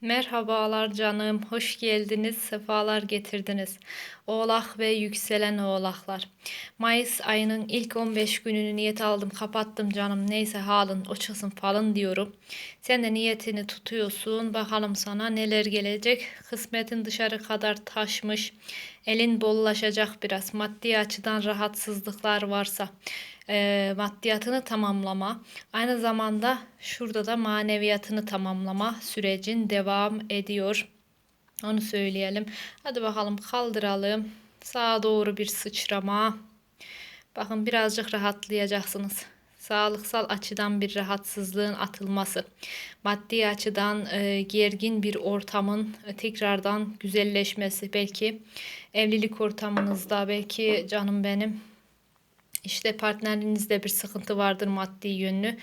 Merhabalar canım, hoş geldiniz, sefalar getirdiniz. Oğlak ve yükselen oğlaklar. Mayıs ayının ilk 15 gününü niyet aldım, kapattım canım. Neyse halın o falan diyorum. Sen de niyetini tutuyorsun. Bakalım sana neler gelecek. Kısmetin dışarı kadar taşmış. Elin bollaşacak biraz. Maddi açıdan rahatsızlıklar varsa e, maddiyatını tamamlama, aynı zamanda şurada da maneviyatını tamamlama sürecin devam ediyor. Onu söyleyelim. Hadi bakalım kaldıralım. Sağa doğru bir sıçrama. Bakın birazcık rahatlayacaksınız. Sağlıksal açıdan bir rahatsızlığın atılması, maddi açıdan e, gergin bir ortamın tekrardan güzelleşmesi, belki evlilik ortamınızda, belki canım benim işte partnerinizde bir sıkıntı vardır maddi yönlü.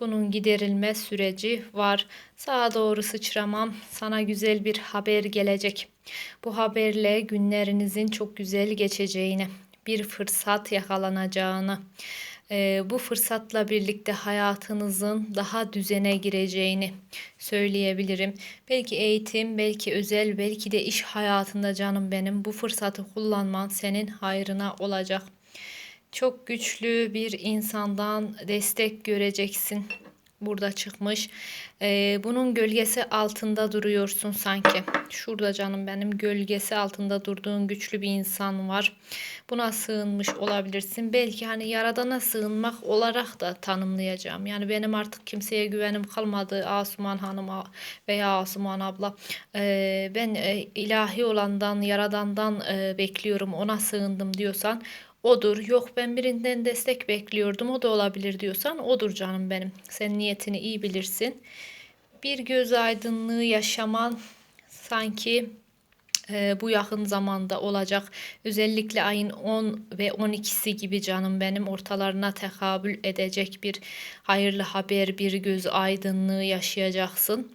Bunun giderilme süreci var. Sağa doğru sıçramam. Sana güzel bir haber gelecek. Bu haberle günlerinizin çok güzel geçeceğini, bir fırsat yakalanacağını, e, bu fırsatla birlikte hayatınızın daha düzene gireceğini söyleyebilirim. Belki eğitim, belki özel, belki de iş hayatında canım benim bu fırsatı kullanman senin hayrına olacak. Çok güçlü bir insandan destek göreceksin. Burada çıkmış. Ee, bunun gölgesi altında duruyorsun sanki. Şurada canım benim gölgesi altında durduğun güçlü bir insan var. Buna sığınmış olabilirsin. Belki hani yaradana sığınmak olarak da tanımlayacağım. Yani benim artık kimseye güvenim kalmadı. Asuman Hanım veya Asuman abla. Ee, ben e, ilahi olandan, yaradandan e, bekliyorum. Ona sığındım diyorsan odur. Yok ben birinden destek bekliyordum o da olabilir diyorsan odur canım benim. Sen niyetini iyi bilirsin. Bir göz aydınlığı yaşaman sanki e, bu yakın zamanda olacak. Özellikle ayın 10 ve 12'si gibi canım benim ortalarına tekabül edecek bir hayırlı haber, bir göz aydınlığı yaşayacaksın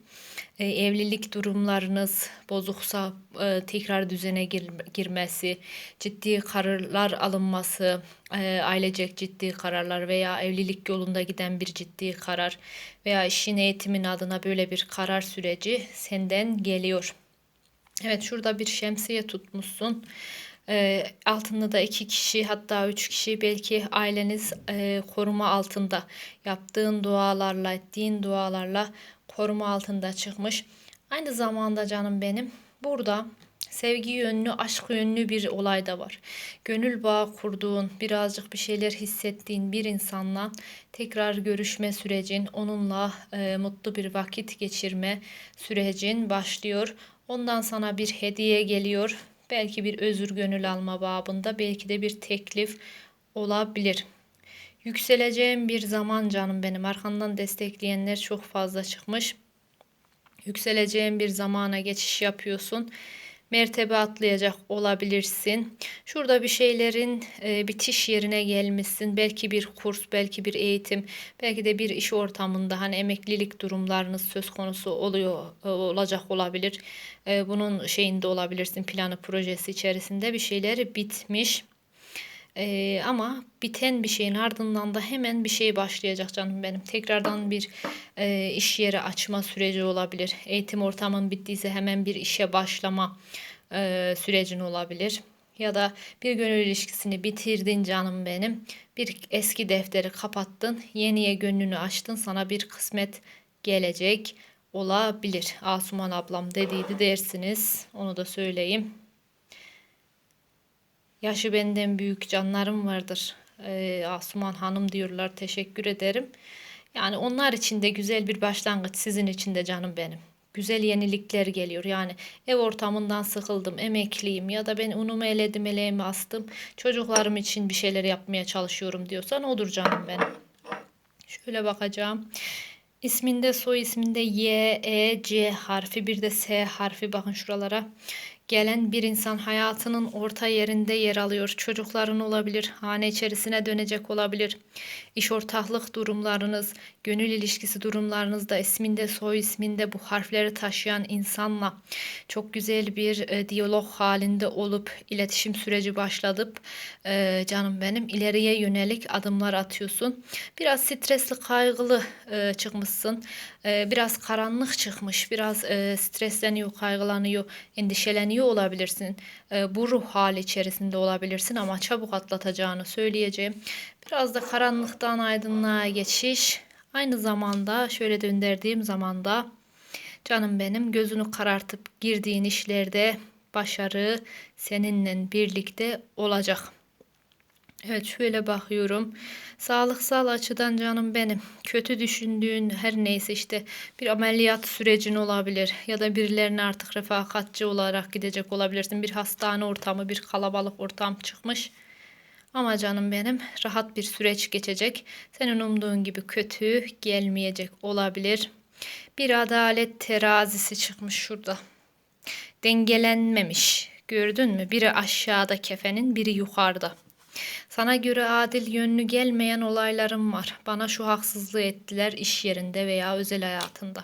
e, evlilik durumlarınız bozuksa e, tekrar düzene gir, girmesi, ciddi kararlar alınması, e, ailecek ciddi kararlar veya evlilik yolunda giden bir ciddi karar veya işin eğitimin adına böyle bir karar süreci senden geliyor. Evet şurada bir şemsiye tutmuşsun. E, altında da iki kişi hatta üç kişi belki aileniz e, koruma altında yaptığın dualarla ettiğin dualarla koruma altında çıkmış. Aynı zamanda canım benim burada sevgi yönlü, aşk yönlü bir olay da var. Gönül bağı kurduğun, birazcık bir şeyler hissettiğin bir insanla tekrar görüşme sürecin, onunla e, mutlu bir vakit geçirme sürecin başlıyor. Ondan sana bir hediye geliyor. Belki bir özür gönül alma babında, belki de bir teklif olabilir. Yükseleceğim bir zaman canım benim. Arkandan destekleyenler çok fazla çıkmış. Yükseleceğim bir zamana geçiş yapıyorsun. Mertebe atlayacak olabilirsin. Şurada bir şeylerin e, bitiş yerine gelmişsin. Belki bir kurs, belki bir eğitim, belki de bir iş ortamında hani emeklilik durumlarınız söz konusu oluyor e, olacak olabilir. E, bunun şeyinde olabilirsin planı projesi içerisinde bir şeyleri bitmiş ee, ama biten bir şeyin ardından da hemen bir şey başlayacak canım benim. Tekrardan bir e, iş yeri açma süreci olabilir. Eğitim ortamın bittiyse hemen bir işe başlama e, sürecin olabilir. Ya da bir gönül ilişkisini bitirdin canım benim. Bir eski defteri kapattın. Yeniye gönlünü açtın. Sana bir kısmet gelecek olabilir. Asuman ablam dediydi dersiniz. Onu da söyleyeyim. Yaşı benden büyük canlarım vardır. Ee, Asuman Hanım diyorlar. Teşekkür ederim. Yani onlar için de güzel bir başlangıç. Sizin için de canım benim. Güzel yenilikler geliyor. Yani ev ortamından sıkıldım, emekliyim ya da ben unumu eledim, eleğimi astım. Çocuklarım için bir şeyler yapmaya çalışıyorum diyorsan odur canım benim. Şöyle bakacağım. İsminde soy isminde Y, E, C harfi bir de S harfi bakın şuralara gelen bir insan hayatının orta yerinde yer alıyor. Çocukların olabilir, hane içerisine dönecek olabilir. İş ortaklık durumlarınız, gönül ilişkisi durumlarınızda isminde, soy isminde bu harfleri taşıyan insanla çok güzel bir e, diyalog halinde olup iletişim süreci başladıp e, canım benim ileriye yönelik adımlar atıyorsun. Biraz stresli, kaygılı e, çıkmışsın. E, biraz karanlık çıkmış, biraz e, stresleniyor, kaygılanıyor, endişeleniyor olabilirsin. E, bu ruh hali içerisinde olabilirsin ama çabuk atlatacağını söyleyeceğim. Biraz da karanlıktan aydınlığa geçiş. Aynı zamanda şöyle döndürdüğüm zamanda canım benim gözünü karartıp girdiğin işlerde başarı seninle birlikte olacak. Evet şöyle bakıyorum. Sağlıksal açıdan canım benim. Kötü düşündüğün her neyse işte bir ameliyat sürecin olabilir ya da birilerine artık refakatçi olarak gidecek olabilirsin. Bir hastane ortamı, bir kalabalık ortam çıkmış. Ama canım benim rahat bir süreç geçecek. Senin umduğun gibi kötü gelmeyecek olabilir. Bir adalet terazisi çıkmış şurada. Dengelenmemiş. Gördün mü? Biri aşağıda kefenin, biri yukarıda. Sana göre adil yönlü gelmeyen olaylarım var. Bana şu haksızlığı ettiler iş yerinde veya özel hayatında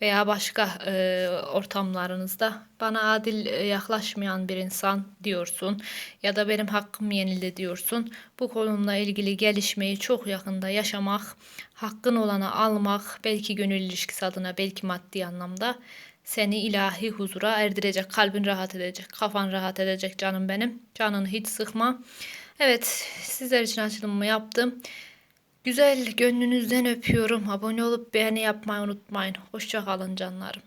veya başka e, ortamlarınızda bana adil e, yaklaşmayan bir insan diyorsun ya da benim hakkım yenildi diyorsun. Bu konumla ilgili gelişmeyi çok yakında yaşamak, hakkın olanı almak, belki gönül ilişkisi adına, belki maddi anlamda seni ilahi huzura erdirecek, kalbin rahat edecek, kafan rahat edecek canım benim. Canını hiç sıkma. Evet, sizler için açılımımı yaptım. Güzel gönlünüzden öpüyorum. Abone olup beğeni yapmayı unutmayın. Hoşça kalın canlarım.